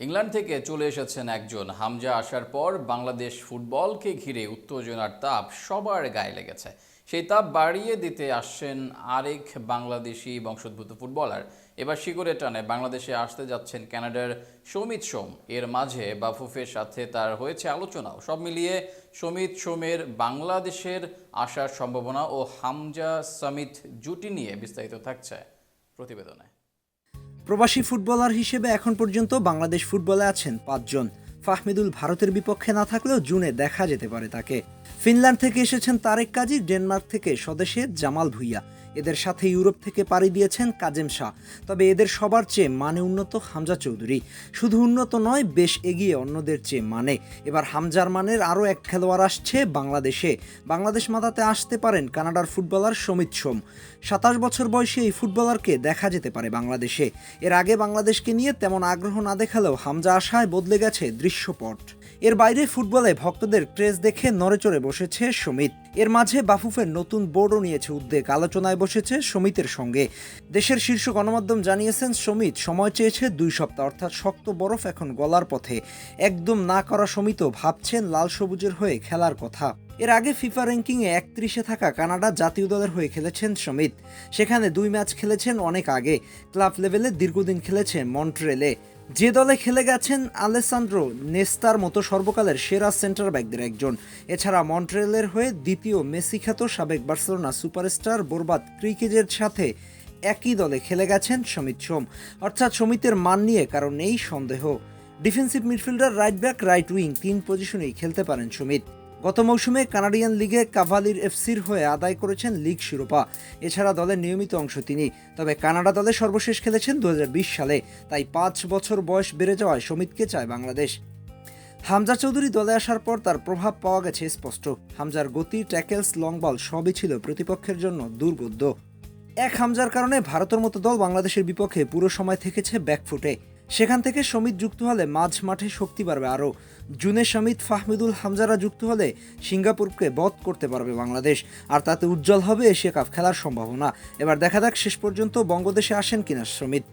England থেকে চলে এসেছেন একজন। হামজা আসার পর বাংলাদেশ ফুটবলকে ঘিরে উত্তেজনার তাপ সবার গায়ে লেগেছে। সেই তাপ বাড়িয়ে দিতে আসছেন আরেক বাংলাদেশি বংশোদ্ভূত ফুটবলার। এবার শিকড়ে টানে বাংলাদেশে আসতে যাচ্ছেন কানাডার সমিত সোম। এর মাঝে বাফুফের সাথে তার হয়েছে আলোচনাও। সব মিলিয়ে সমিত সোমের বাংলাদেশের আসার সম্ভাবনা ও হামজা সামিত জুটি নিয়ে বিস্তারিত থাকছে প্রতিবেদনে। প্রবাসী ফুটবলার হিসেবে এখন পর্যন্ত বাংলাদেশ ফুটবলে আছেন পাঁচজন। ফাহমিদুল ভারতের বিপক্ষে না থাকলেও জুনে দেখা যেতে পারে তাকে। ফিনল্যান্ড থেকে এসেছেন তারেক কাজী, ডেনমার্ক থেকে স্বদেশে জামাল ভুইয়া। এদের সাথে ইউরোপ থেকে পাড়ি দিয়েছেন কাজেম শাহ। তবে এদের সবার চেয়ে মানে উন্নত হামজা চৌধুরী। শুধু উন্নত নয়, বেশ এগিয়ে অন্যদের চেয়ে মানে। এবার হামজার মানের আরও এক খেলোয়াড় আসছে বাংলাদেশে। বাংলাদেশ মাথাতে আসতে পারেন কানাডার ফুটবলার সমিত সোম। সাতাশ বছর বয়সী এই ফুটবলারকে দেখা যেতে পারে বাংলাদেশে। এর আগে বাংলাদেশকে নিয়ে তেমন আগ্রহ না দেখালেও হামজা আশায় বদলে গেছে দৃশ্যপট। এর বাইরে ফুটবলে ভক্তদের ক্রেজ দেখে নড়েচড়ে বসেছে সমিত। এর মাঝে বাফুফের নতুন বোর্ডও নিয়েছে উদ্বেগ, আলোচনায় বসেছে সমিতের সঙ্গে। দেশের শীর্ষ গণমাধ্যম জানিয়েছেন, সমিত সময় চেয়েছে দুই সপ্তাহ, অর্থাৎ শক্ত বরফ এখন গলার পথে। একদম না করা সমিতও ভাবছেন লাল সবুজের হয়ে খেলার কথা। এর আগে ফিফা র্যাঙ্কিংয়ে একত্রিশে থাকা কানাডা জাতীয় দলের হয়ে খেলেছেন সমিত। সেখানে দুই ম্যাচ খেলেছেন অনেক আগে। ক্লাব লেভেলে দীর্ঘদিন খেলেছেন মন্ট্রেলে। যে দলে খেলে গেছেন আলেসান্দ্রো নেস্তার মতো সর্বকালের সেরা সেন্টার ব্যাকদের একজন। এছাড়া মন্ট্রেলের হয়ে দ্বিতীয় মেসি খ্যাত সাবেক বার্সেলোনা সুপারস্টার বোরবাদ ক্রিকেজের সাথে একই দলে খেলে গেছেন সমিত সোম। অর্থাৎ সমিতের মান নিয়ে কারণ নেই সন্দেহ। Defensive midfielder right back right wing তিন পজিশনেই খেলতে পারেন সমিত। গত মৌসুমে কানাডিয়ান লিগে কাভালির এফসির হয়ে আদায় করেছেন লিগ শিরোপা। এছাড়া দলের নিয়মিত অংশ তিনি। তবে কানাডা দলে সর্বশেষ খেলেছেন দু হাজার বিশ সালে, তাই পাঁচ বছর বয়স বেড়ে যাওয়ায় সমিতকে চায় বাংলাদেশ। হামজা চৌধুরী দলে আসার পর তার প্রভাব পাওয়া গেছে স্পষ্ট। হামজার গতি, ট্যাকেলস লং বল সবই ছিল প্রতিপক্ষের জন্য দুর্বোধ্য। এক হামজার কারণে ভারতের মতো দল বাংলাদেশের বিপক্ষে পুরো সময় থেকেছে ব্যাকফুটে সেখান থেকে সমিত যুক্ত হলে মাঝ মাঠে শক্তি বাড়বে আরও। জুনে সমিত ফাহমিদুল হামজারা যুক্ত হলে সিঙ্গাপুরকে বধ করতে পারবে বাংলাদেশ। আর তাতে উজ্জ্বল হবে এশিয়া কাপ খেলার সম্ভাবনা। এবার দেখা যাক শেষ পর্যন্ত বঙ্গদেশে আসেন কিনা সমিত।